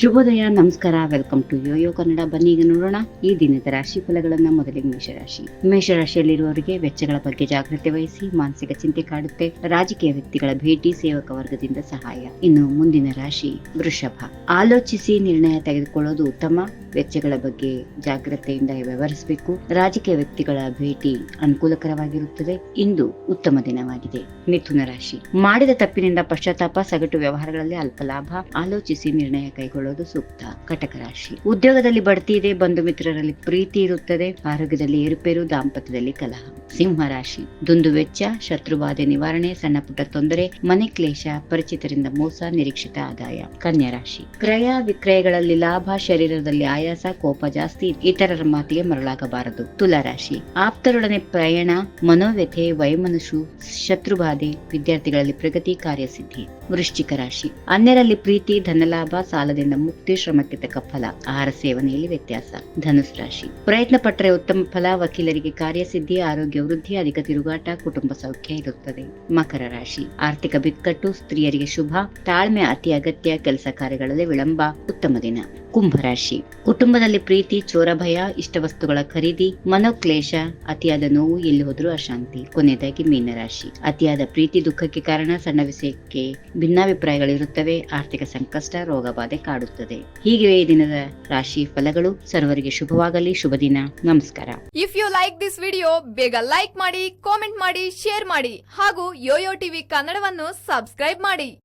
ಶುಭೋದಯ, ನಮಸ್ಕಾರ, welcome to Yoyo Kannada. ಬನ್ನಿ ಈಗ ನೋಡೋಣ ಈ ದಿನದ ರಾಶಿ ಫಲಗಳನ್ನ ಮೊದಲಿಗೆ ಮೇಷರಾಶಿ. ಮೇಷರಾಶಿಯಲ್ಲಿರುವವರಿಗೆ ವೆಚ್ಚಗಳ ಬಗ್ಗೆ ಜಾಗ್ರತೆ ವಹಿಸಿ, ಮಾನಸಿಕ ಚಿಂತೆ ಕಾಡುತ್ತೆ. ರಾಜಕೀಯ ವ್ಯಕ್ತಿಗಳ ಭೇಟಿ, ಸೇವಕ ವರ್ಗದಿಂದ ಸಹಾಯ. ಇನ್ನು ಮುಂದಿನ ರಾಶಿ ವೃಷಭ. ಆಲೋಚಿಸಿ ನಿರ್ಣಯ ತೆಗೆದುಕೊಳ್ಳೋದು ಉತ್ತಮ. ವೆಚ್ಚಗಳ ಬಗ್ಗೆ ಜಾಗ್ರತೆಯಿಂದ ವ್ಯವಹರಿಸಬೇಕು. ರಾಜಕೀಯ ವ್ಯಕ್ತಿಗಳ ಭೇಟಿ ಅನುಕೂಲಕರವಾಗಿರುತ್ತದೆ. ಇಂದು ಉತ್ತಮ ದಿನವಾಗಿದೆ. ಮಿಥುನ ರಾಶಿ. ಮಾಡಿದ ತಪ್ಪಿನಿಂದ ಪಶ್ಚಾತ್ತಾಪ, ಸಗಟು ವ್ಯವಹಾರಗಳಲ್ಲಿ ಅಲ್ಪ ಲಾಭ. ಆಲೋಚಿಸಿ ನಿರ್ಣಯ ಕೈಗೊಳ್ಳೋದು ಸೂಕ್ತ. ಕಟಕ ರಾಶಿ. ಉದ್ಯೋಗದಲ್ಲಿ ಬಡ್ತಿ ಇದೆ, ಬಂಧು ಮಿತ್ರರಲ್ಲಿ ಪ್ರೀತಿ ಇರುತ್ತದೆ. ಆರೋಗ್ಯದಲ್ಲಿ ಏರುಪೇರು, ದಾಂಪತ್ಯದಲ್ಲಿ ಕಲಹ. ಸಿಂಹ ರಾಶಿ ದುಂದು ವೆಚ್ಚ, ಶತ್ರುಬಾಧೆ ನಿವಾರಣೆ, ಸಣ್ಣ ಪುಟ್ಟ ತೊಂದರೆ, ಮನೆ ಕ್ಲೇಶ, ಪರಿಚಿತರಿಂದ ಮೋಸ, ನಿರೀಕ್ಷಿತ ಆದಾಯ. ಕನ್ಯಾ ರಾಶಿ. ಕ್ರಯ ವಿಕ್ರಯಗಳಲ್ಲಿ ಲಾಭ, ಶರೀರದಲ್ಲಿ ಆಯಾಸ, ಕೋಪ ಜಾಸ್ತಿ, ಇತರರ ಮಾತಿಗೆ ಮರಳಾಗಬಾರದು. ತುಲಾ ರಾಶಿ. ಆಪ್ತರೊಡನೆ ಪ್ರಯಾಣ, ಮನೋವ್ಯಥೆ ವೈಮನಸ್ಸು ಶತ್ರುಬಾಧೆ, ವಿದ್ಯಾರ್ಥಿಗಳಲ್ಲಿ ಪ್ರಗತಿ, ಕಾರ್ಯಸಿದ್ಧಿ. ವೃಶ್ಚಿಕ ರಾಶಿ. ಅನ್ಯರಲ್ಲಿ ಪ್ರೀತಿ, ಧನಲಾಭ, ಸಾಲದಿಂದ ಮುಕ್ತಿ, ಶ್ರಮಕ್ಕೆ ತಕ್ಕ ಫಲ. ಆಹಾರ ಸೇವನೆಯಲ್ಲಿ ವ್ಯತ್ಯಾಸ. ಧನುಸ್ ರಾಶಿ. ಪ್ರಯತ್ನ ಪಟ್ಟರೆ ಉತ್ತಮ ಫಲ, ವಕೀಲರಿಗೆ ಕಾರ್ಯಸಿದ್ಧಿ, ಆರೋಗ್ಯ ವೃದ್ಧಿ ಅಧಿಕ ತಿರುಗಾಟ ಕುಟುಂಬ ಸೌಖ್ಯ ಇರುತ್ತದೆ. ಮಕರ ರಾಶಿ. ಆರ್ಥಿಕ ಬಿಕ್ಕಟ್ಟು, ಸ್ತ್ರೀಯರಿಗೆ ಶುಭ, ತಾಳ್ಮೆ ಅತಿ ಅಗತ್ಯ, ಕೆಲಸ ಕಾರ್ಯಗಳಲ್ಲಿ ವಿಳಂಬ, ಉತ್ತಮ ದಿನ. ಕುಂಭರಾಶಿ ಕುಟುಂಬದಲ್ಲಿ ಪ್ರೀತಿ, ಚೋರ ಭಯ, ಇಷ್ಟ ವಸ್ತುಗಳ ಖರೀದಿ, ಮನೋಕ್ಲೇಶ, ಅತಿಯಾದ ನೋವು, ಎಲ್ಲಿ ಹೋದ್ರೂ ಅಶಾಂತಿ. ಕೊನೆಯದಾಗಿ ಮೀನರಾಶಿ ಅತಿಯಾದ ಪ್ರೀತಿ, ದುಃಖಕ್ಕೆ ಕಾರಣ, ಸಣ್ಣ ವಿಷಯಕ್ಕೆ ಭಿನ್ನಾಭಿಪ್ರಾಯಗಳಿರುತ್ತವೆ. ಆರ್ಥಿಕ ಸಂಕಷ್ಟ, ರೋಗ ಬಾಧೆ ಕಾಡುತ್ತದೆ. ಹೀಗೆ ಈ ದಿನದ ರಾಶಿ ಫಲಗಳು ಸರ್ವರಿಗೆ ಶುಭವಾಗಲಿ. ಶುಭ ದಿನ. ನಮಸ್ಕಾರ. If you like this video ಬೇಗ ಲೈಕ್ ಮಾಡಿ ಕಾಮೆಂಟ್ ಮಾಡಿ ಶೇರ್ ಮಾಡಿ ಹಾಗೂ ಯೋಯೋ ಟಿವಿ ಕನ್ನಡವನ್ನು ಸಬ್ಸ್ಕ್ರೈಬ್ ಮಾಡಿ.